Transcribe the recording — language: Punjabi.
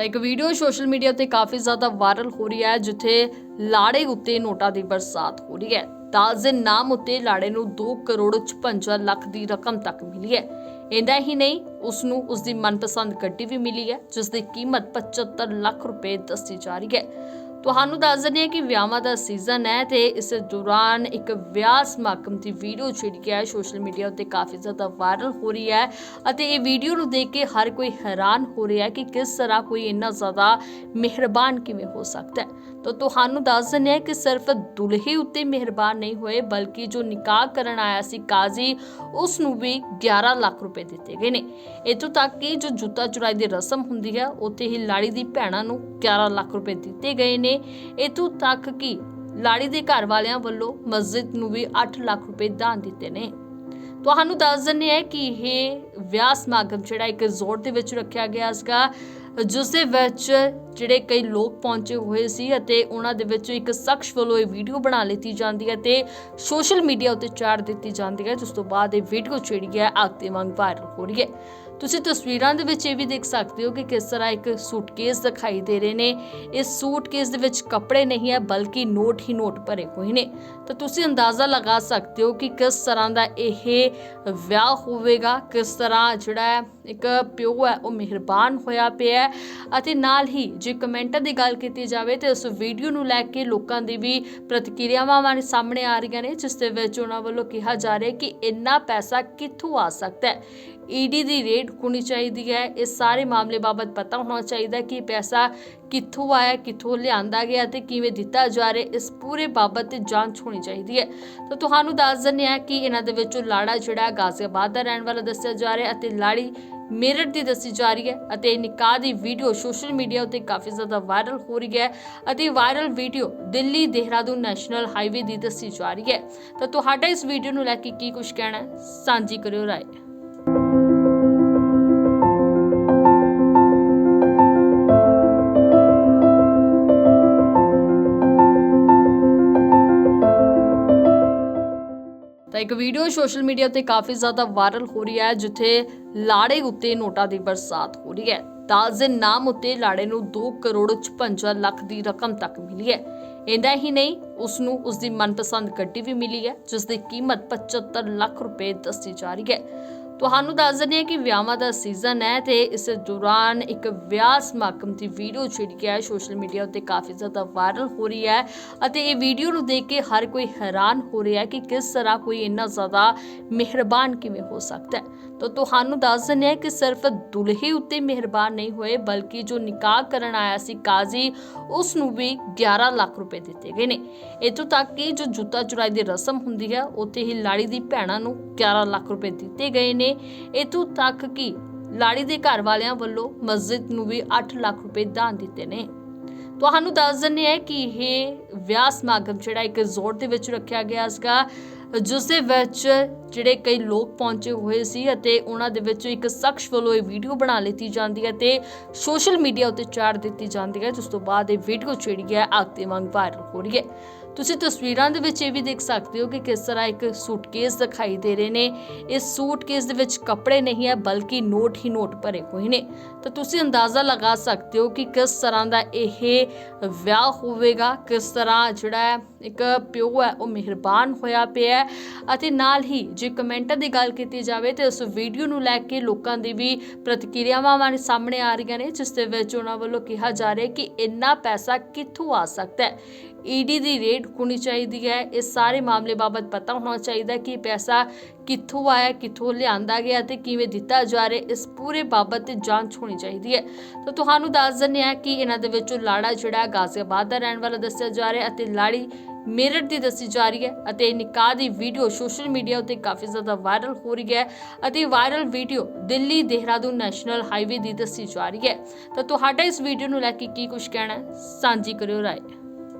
ਤਾਂ ਇੱਕ ਵੀਡੀਓ ਸੋਸ਼ਲ ਮੀਡੀਆ ਤੇ ਕਾਫੀ ਜ਼ਿਆਦਾ ਵਾਇਰਲ ਹੋ ਰਹੀ ਹੈ, ਜਿੱਥੇ ਲਾੜੇ ਉੱਤੇ ਨੋਟਾਂ ਦੀ ਬਰਸਾਤ ਹੋ ਰਹੀ ਹੈ। ਦਾਜ ਦੇ ਨਾਮ ਉੱਤੇ ਲਾੜੇ ਨੂੰ 2 ਕਰੋੜ 56 ਲੱਖ ਦੀ ਰਕਮ ਤੱਕ ਮਿਲੀ ਹੈ। ਇੰਨਾ ਹੀ ਨਹੀਂ ਉਸ ਨੂੰ ਉਸ ਦੀ ਮਨਪਸੰਦ ਗੱਡੀ ਵੀ ਮਿਲੀ ਹੈ ਜਿਸ ਦੀ ਕੀਮਤ 75 ਲੱਖ ਰੁਪਏ ਦੱਸੀ ਜਾ ਰਹੀ ਹੈ। ਤੁਹਾਨੂੰ ਦੱਸ ਦਿੰਦੇ ਹਾਂ ਕਿ ਵਿਆਹਾਂ ਦਾ ਸੀਜ਼ਨ ਹੈ ਤੇ ਇਸ ਦੌਰਾਨ ਇੱਕ ਵਿਆਹ ਸਮਾਗਮ ਦੀ ਵੀਡੀਓ ਜਿਹੜੀ ਹੈ ਸੋਸ਼ਲ ਮੀਡੀਆ ਉੱਤੇ ਕਾਫੀ ਜ਼ਿਆਦਾ ਵਾਇਰਲ ਹੋ ਰਹੀ ਹੈ ਅਤੇ ਇਹ ਵੀਡੀਓ ਨੂੰ ਦੇਖ ਕੇ ਹਰ ਕੋਈ ਹੈਰਾਨ ਹੋ ਰਿਹਾ ਹੈ ਕਿ ਕਿਸ ਤਰ੍ਹਾਂ ਕੋਈ ਇੰਨਾ ਜ਼ਿਆਦਾ ਮਿਹਰਬਾਨ ਕਿਵੇਂ ਹੋ ਸਕਦਾ ਹੈ। ਤਾਂ ਤੁਹਾਨੂੰ ਦੱਸ ਦਿੰਦੇ ਹਾਂ ਕਿ ਸਿਰਫ ਦੁਲਹੇ ਉੱਤੇ ਮਿਹਰਬਾਨ ਨਹੀਂ ਹੋਏ, ਬਲਕਿ ਜੋ ਨਿਕਾਹ ਕਰਨ ਆਇਆ ਸੀ ਕਾਜ਼ੀ, ਉਸ ਨੂੰ ਵੀ 11 ਲੱਖ ਰੁਪਏ ਦਿੱਤੇ ਗਏ ਨੇ। ਇੱਥੋਂ ਤੱਕ ਕਿ ਜੋ ਜੁੱਤਾ ਚੁਰਾਈ ਦੀ ਰਸਮ ਹੁੰਦੀ ਹੈ, ਉੱਥੇ ਹੀ ਲਾੜੀ ਦੀ ਭੈਣਾਂ ਨੂੰ 11 ਲੱਖ ਰੁਪਏ ਦਿੱਤੇ ਗਏ ਨੇ। ਇੱਥੋਂ ਤੱਕ ਕਿ ਲਾੜੀ ਦੇ ਘਰ ਵਾਲਿਆਂ ਵੱਲੋਂ ਮਸਜਿਦ ਨੂੰ ਵੀ 8 ਲੱਖ ਰੁਪਏ ਦਾਨ ਦਿੱਤੇ ਨੇ। ਤੁਹਾਨੂੰ ਦੱਸ ਦਿੰਦੇ ਹਾਂ ਕਿ ਇਹ ਵਿਆਹ ਸਮਾਗਮ ਜਿਹੜਾ ਇੱਕ ਰਿਜ਼ੋਰਟ ਦੇ ਵਿੱਚ ਰੱਖਿਆ ਗਿਆ ਸੀਗਾ, ਜਿਸ ਦੇ ਵਿੱਚ ਜਿਹੜੇ ਕਈ ਲੋਕ ਪਹੁੰਚੇ ਹੋਏ ਸੀ ਅਤੇ ਉਹਨਾਂ ਦੇ ਵਿੱਚ ਇੱਕ ਸ਼ਖਸ ਵੱਲੋਂ ਇਹ ਵੀਡੀਓ ਬਣਾ ਲਈ ਜਾਂਦੀ ਹੈ ਤੇ ਸੋਸ਼ਲ ਮੀਡੀਆ ਉੱਤੇ ਚਾੜ ਦਿੱਤੀ ਜਾਂਦੀ ਹੈ, ਜਿਸ ਤੋਂ ਬਾਅਦ ਇਹ ਵੀਡੀਓ ਜਿਹੜੀ ਹੈ ਅੱਗ ਦੇ ਵਾਂਗ ਵਾਇਰਲ ਹੋ ਰਹੀ ਹੈ। ਤੁਸੀਂ ਤਸਵੀਰਾਂ ਦੇ ਵਿੱਚ ਇਹ ਵੀ ਦੇਖ ਸਕਦੇ ਹੋ ਕਿ ਕਿਸ ਤਰ੍ਹਾਂ ਇੱਕ ਸੂਟਕੇਸ ਦਿਖਾਈ ਦੇ ਰਹੇ ਨੇ। ਇਸ ਸੂਟਕੇਸ ਦੇ ਵਿੱਚ ਕੱਪੜੇ ਨਹੀਂ ਹੈ, ਬਲਕਿ ਨੋਟ ਹੀ ਨੋਟ ਭਰੇ ਹੋਏ ਨੇ। ਤਾਂ ਤੁਸੀਂ ਅੰਦਾਜ਼ਾ ਲਗਾ ਸਕਦੇ ਹੋ ਕਿ ਕਿਸ ਤਰ੍ਹਾਂ ਦਾ ਇਹ ਵਿਆਹ ਹੋਵੇਗਾ, ਕਿਸ ਤਰ੍ਹਾਂ ਜਿਹੜਾ ਇੱਕ ਪਿਓ ਹੈ, ਉਹ ਮਿਹਰਬਾਨ ਹੋਇਆ ਪਿਆ ਅਤੇ ਨਾਲ ਹੀ ਜੇ ਕਮੈਂਟਾਂ ਦੀ ਗੱਲ ਕੀਤੀ ਜਾਵੇ ਤੇ ਉਸ ਵੀਡੀਓ ਨੂੰ ਲੈ ਕੇ ਲੋਕਾਂ ਦੀ ਵੀ ਪ੍ਰਤੀਕਿਰਿਆਵਾਂ ਮਾਨ ਸਾਹਮਣੇ ਆ ਰਹੀਆਂ ਨੇ, ਜਿਸ ਦੇ ਵਿੱਚ ਉਹਨਾਂ ਵੱਲੋਂ ਕਿਹਾ ਜਾ ਰਿਹਾ ਕਿ ਇੰਨਾ ਪੈਸਾ ਕਿੱਥੋਂ ਆ ਸਕਦਾ ਹੈ? ਈਡੀ ਦੀ ਰੇਡ ਹੋਣੀ ਚਾਹੀਦੀ ਹੈ। ਇਸ ਸਾਰੇ ਮਾਮਲੇ ਬਾਬਤ ਪਤਾ ਹੋਣਾ ਚਾਹੀਦਾ ਕਿ ਪੈਸਾ ਕਿੱਥੋਂ ਆਇਆ, ਕਿੱਥੋਂ ਲਿਆਂਦਾ ਗਿਆ ਤੇ ਕਿਵੇਂ ਦਿੱਤਾ ਜਾ ਰਿਹਾ ਇਸ ਪੂਰੇ ਬਾਬਤ ਤੇ ਜਾਂਚ ਹੋਣੀ ਚਾਹੀਦੀ ਹੈ। ਤਾਂ ਤੁਹਾਨੂੰ ਦੱਸ ਦਿੰਦੇ ਹਾਂ ਕਿ ਇਹਨਾਂ ਦੇ ਵਿੱਚੋਂ ਲਾੜਾ ਜਿਹੜਾ ਗਾਜ਼ੀਆਬਾਦ ਦਾ ਰਹਿਣ ਵਾਲਾ ਦੱਸਿਆ ਜਾ ਰਿਹਾ ਅਤੇ ਲਾੜੀ ਮੇਰਠ ਦੀ ਦੱਸੀ ਜਾ ਰਹੀ ਹੈ ਅਤੇ ਨਿਕਾਹ ਦੀ ਵੀਡੀਓ ਸੋਸ਼ਲ ਮੀਡੀਆ ਉੱਤੇ ਕਾਫੀ ਜ਼ਿਆਦਾ ਵਾਇਰਲ ਹੋ ਰਹੀ ਹੈ ਅਤੇ viral video Delhi Dehradun national highway ਦੀ ਦੱਸੀ ਜਾ ਰਹੀ ਹੈ। ਤਾਂ ਤੁਹਾਡਾ ਇਸ ਵੀਡੀਓ ਨੂੰ ਲੈ ਕੇ ਕੀ ਕੁਝ ਕਹਿਣਾ ਸਾਂਝੀ ਕਰਿਓ ਰਾਏ। ਤਾਂ ਇੱਕ ਵੀਡੀਓ ਸੋਸ਼ਲ ਮੀਡੀਆ ਤੇ ਕਾਫੀ ਜ਼ਿਆਦਾ ਵਾਇਰਲ ਹੋ ਰਹੀ ਹੈ, ਜਿੱਥੇ ਲਾੜੇ ਉੱਤੇ ਨੋਟਾਂ ਦੀ ਬਰਸਾਤ ਹੋ ਰਹੀ ਹੈ। ਦਾਜ ਦੇ ਨਾਮ ਉੱਤੇ ਲਾੜੇ ਨੂੰ 2 ਕਰੋੜ 56 ਲੱਖ ਦੀ ਰਕਮ ਤੱਕ ਮਿਲੀ ਹੈ। ਇੰਨਾ ਹੀ ਨਹੀਂ ਉਸ ਨੂੰ ਉਸ ਦੀ ਮਨਪਸੰਦ ਗੱਡੀ ਵੀ ਮਿਲੀ ਹੈ ਜਿਸ ਦੀ ਕੀਮਤ 75 ਲੱਖ ਰੁਪਏ ਦੱਸੀ ਜਾ ਰਹੀ ਹੈ। ਤੁਹਾਨੂੰ ਦੱਸ ਦਿੰਦੇ ਹਾਂ ਕਿ ਵਿਆਹਾਂ ਦਾ ਸੀਜ਼ਨ ਹੈ ਤੇ ਇਸ ਦੌਰਾਨ ਇੱਕ ਵਿਆਹ ਸਮਾਗਮ ਦੀ ਵੀਡੀਓ ਜਿਹੜੀ ਹੈ ਸੋਸ਼ਲ ਮੀਡੀਆ ਉੱਤੇ ਕਾਫੀ ਜ਼ਿਆਦਾ ਵਾਇਰਲ ਹੋ ਰਹੀ ਹੈ ਅਤੇ ਇਹ ਵੀਡੀਓ ਨੂੰ ਦੇਖ ਕੇ ਹਰ ਕੋਈ ਹੈਰਾਨ ਹੋ ਰਿਹਾ ਹੈ ਕਿ ਕਿਸ ਤਰ੍ਹਾਂ ਕੋਈ ਇੰਨਾ ਜ਼ਿਆਦਾ ਮਿਹਰਬਾਨ ਕਿਵੇਂ ਹੋ ਸਕਦਾ ਹੈ। ਤਾਂ ਤੁਹਾਨੂੰ ਦੱਸ ਦਿੰਦੇ ਹਾਂ ਕਿ ਸਿਰਫ ਦੁਲਹੇ ਉੱਤੇ ਮਿਹਰਬਾਨ ਨਹੀਂ ਹੋਏ, ਬਲਕਿ ਜੋ ਨਿਕਾਹ ਕਰਨ ਆਇਆ ਸੀ ਕਾਜ਼ੀ ਉਸ ਨੂੰ ਵੀ 11 ਲੱਖ ਰੁਪਏ ਦਿੱਤੇ ਗਏ ਨੇ। ਇੱਥੋਂ ਤੱਕ ਕਿ ਜੋ ਜੁੱਤਾ ਚੁਰਾਈ ਦੀ ਰਸਮ ਹੁੰਦੀ ਹੈ, ਉੱਥੇ ਹੀ ਲਾੜੀ ਦੀ ਭੈਣਾਂ ਨੂੰ 11 ਲੱਖ ਰੁਪਏ ਦਿੱਤੇ ਗਏ ਨੇ। ਇੱਥੋਂ ਤੱਕ ਕਿ ਲਾੜੀ ਦੇ ਘਰ ਵਾਲਿਆਂ ਵੱਲੋਂ ਮਸਜਿਦ ਨੂੰ ਵੀ 8 ਲੱਖ ਰੁਪਏ ਦਾਨ ਦਿੱਤੇ ਨੇ। ਤੁਹਾਨੂੰ ਦੱਸ ਦਿੰਦੇ ਹਾਂ ਕਿ ਇਹ ਵਿਆਹ ਸਮਾਗਮ ਜਿਹੜਾ ਇੱਕ ਰਿਜ਼ੋਰਟ ਦੇ ਵਿੱਚ ਰੱਖਿਆ ਗਿਆ ਸੀਗਾ। ਜਿਸ ਦੇ ਵਿੱਚ ਜਿਹੜੇ ਕਈ ਲੋਕ ਪਹੁੰਚੇ ਹੋਏ ਸੀ ਅਤੇ ਉਹਨਾਂ ਦੇ ਵਿੱਚ ਇੱਕ ਸ਼ਖਸ ਵੱਲੋਂ ਇਹ ਵੀਡੀਓ ਬਣਾ ਲਈ ਜਾਂਦੀ ਹੈ ਤੇ ਸੋਸ਼ਲ ਮੀਡੀਆ ਉੱਤੇ ਚਾੜ ਦਿੱਤੀ ਜਾਂਦੀ ਹੈ, ਜਿਸ ਤੋਂ ਬਾਅਦ ਇਹ ਵੀਡੀਓ ਜਿਹੜੀ ਹੈ ਅੱਗ ਦੇ ਵਾਂਗ ਵਾਇਰਲ ਹੋ ਰਹੀ ਹੈ। ਤੁਸੀਂ ਤਸਵੀਰਾਂ ਦੇ ਵਿੱਚ ਇਹ ਵੀ ਦੇਖ ਸਕਦੇ ਹੋ ਕਿ ਕਿਸ ਤਰ੍ਹਾਂ ਇੱਕ ਸੂਟਕੇਸ ਦਿਖਾਈ ਦੇ ਰਹੇ ਨੇ। ਇਸ ਸੂਟਕੇਸ ਦੇ ਵਿੱਚ ਕੱਪੜੇ ਨਹੀਂ ਹੈ, ਬਲਕਿ ਨੋਟ ਹੀ ਨੋਟ ਭਰੇ ਹੋਏ ਨੇ। ਤਾਂ ਤੁਸੀਂ ਅੰਦਾਜ਼ਾ ਲਗਾ ਸਕਦੇ ਹੋ ਕਿ ਕਿਸ ਤਰ੍ਹਾਂ ਦਾ ਇਹ ਵਿਆਹ ਹੋਵੇਗਾ, ਕਿਸ ਤਰ੍ਹਾਂ ਜਿਹੜਾ ਹੈ, ਇੱਕ ਪਿਓ ਹੈ, ਉਹ ਮਿਹਰਬਾਨ ਹੋਇਆ ਪਿਆ ਹੈ। ਅਤੇ ਨਾਲ ਹੀ ਜੇ ਕਮੈਂਟਾਂ ਦੀ ਗੱਲ ਕੀਤੀ ਜਾਵੇ ਤੇ ਉਸ ਵੀਡੀਓ ਨੂੰ ਲੈ ਕੇ ਲੋਕਾਂ ਦੀ ਵੀ ਪ੍ਰਤੀਕਿਰਿਆਵਾਂ ਮਾਨ ਸਾਹਮਣੇ ਆ ਰਹੀਆਂ ਨੇ, ਜਿਸ ਦੇ ਵਿੱਚ ਉਹਨਾਂ ਵੱਲੋਂ ਕਿਹਾ ਜਾ ਰਿਹਾ ਕਿ ਇੰਨਾ ਪੈਸਾ ਕਿੱਥੋਂ ਆ ਸਕਦਾ ਹੈ? ਈਡੀ ਦੀ ਰੇਡ ਹੋਣੀ ਚਾਹੀਦੀ ਹੈ। ਇਸ ਸਾਰੇ ਮਾਮਲੇ ਬਾਬਤ ਪਤਾ ਹੋਣਾ ਚਾਹੀਦਾ ਕਿ ਪੈਸਾ ਕਿੱਥੋਂ ਆਇਆ, ਕਿੱਥੋਂ ਲਿਆਂਦਾ ਗਿਆ ਤੇ ਕਿਵੇਂ ਦਿੱਤਾ ਜਾ ਰਿਹਾ। ਇਸ ਪੂਰੇ ਬਾਬਤ ਤੇ ਜਾਂਚ ਹੋਣੀ ਚਾਹੀਦੀ ਹੈ। ਤਾਂ ਤੁਹਾਨੂੰ ਦੱਸ ਦਿੰਦੇ ਹਾਂ ਕਿ ਇਹਨਾਂ ਦੇ ਵਿੱਚੋਂ ਲਾੜਾ ਜਿਹੜਾ ਗਾਜ਼ੀਆਬਾਦ ਦਾ ਰਹਿਣ ਵਾਲਾ ਦੱਸਿਆ ਜਾ ਰਿਹਾ ਅਤੇ ਲਾੜੀ ਮੇਰਠ ਦੀ ਦੱਸੀ ਜਾ ਰਹੀ ਹੈ ਅਤੇ ਨਿਕਾਹ ਦੀ ਵੀਡੀਓ ਸੋਸ਼ਲ ਮੀਡੀਆ ਉੱਤੇ ਕਾਫੀ ਜ਼ਿਆਦਾ ਵਾਇਰਲ ਹੋ ਰਹੀ ਹੈ ਅਤੇ viral video Delhi Dehradun national highway ਦੀ ਦੱਸੀ ਜਾ ਰਹੀ ਹੈ। ਤਾਂ ਤੁਹਾਡਾ ਇਸ ਵੀਡੀਓ ਨੂੰ ਲੈ ਕੇ ਕੀ ਕੁਝ ਕਹਿਣਾ ਸਾਂਝੀ ਕਰਿਓ ਰਾਏ।